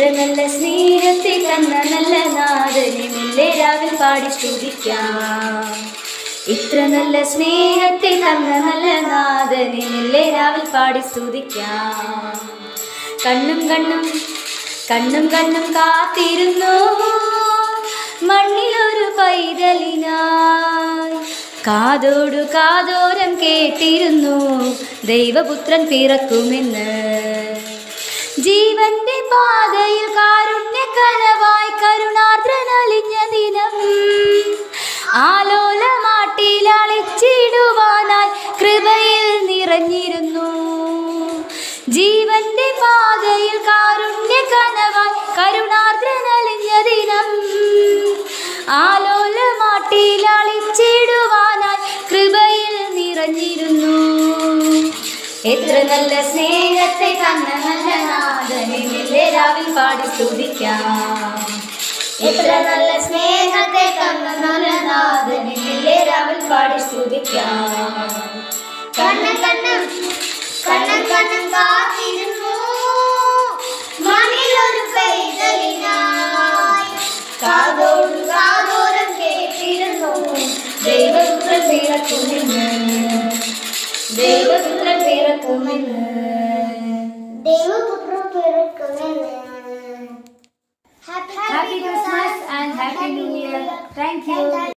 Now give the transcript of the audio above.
ഇത്ര നല്ല സ്നേഹത്തെ തന്ന നല്ല നാഥനെ മെല്ലെ രാവിൽ പാടി സ്തുതിക്കാം. ഇത്ര നല്ല സ്നേഹത്തെ തന്ന നല്ല നാഥനെ മെല്ലെ രാവിൽ പാടി സ്തുതിക്കാം. കണ്ണും കണ്ണും കണ്ണും കണ്ണും കാത്തിരുന്നു? മണ്ണിലൊരു പൈതലിനായി. കാതോടു കാതോരം കേട്ടിരുന്നു. ദൈവപുത്രൻ പിറക്കുമെന്ന്. ജീവന്റെ പാതയിൽ കാരുണ്യ കനവായി കരുണാർദ്രനലിഞ്ഞ ദിനം. ആലോലമാട്ടിൽ അളിച്ചിടുവാനായി കൃപയിൽ നിറഞ്ഞിരുന്നു. ജീവന്റെ പാതയിൽ കാരുണ്യ കനവായി കരുണാർദ്രനലിഞ്ഞ ദിനം. ആലോലമാട്ടിലളിച്ചിടുവാനായി കൃപയിൽ നിറഞ്ഞിരുന്നു. എത്ര നല്ല സ്നേഹത്തെ തന്ന പാടി ചോദിക്കാം എത്ര നല്ല സ്നേഹത്തെ തന്ന നല്ല നാഥനെ എല്ലാവരും പാടി ചോദിക്കാം കണ്ണൻ കണ്ണൻ കണ്ണൻ കണ്ണൻ കാത്തിരുന്നു. മണിലൊരു കാതോടും കാതോരം കേട്ടിരുന്നു. ദൈവപുത്രൻ പിറക്കുമെന്ന് ദൈവപുത്രൻ പിറക്കുമെന്ന് Happy Christmas and Happy New Year. Thank you.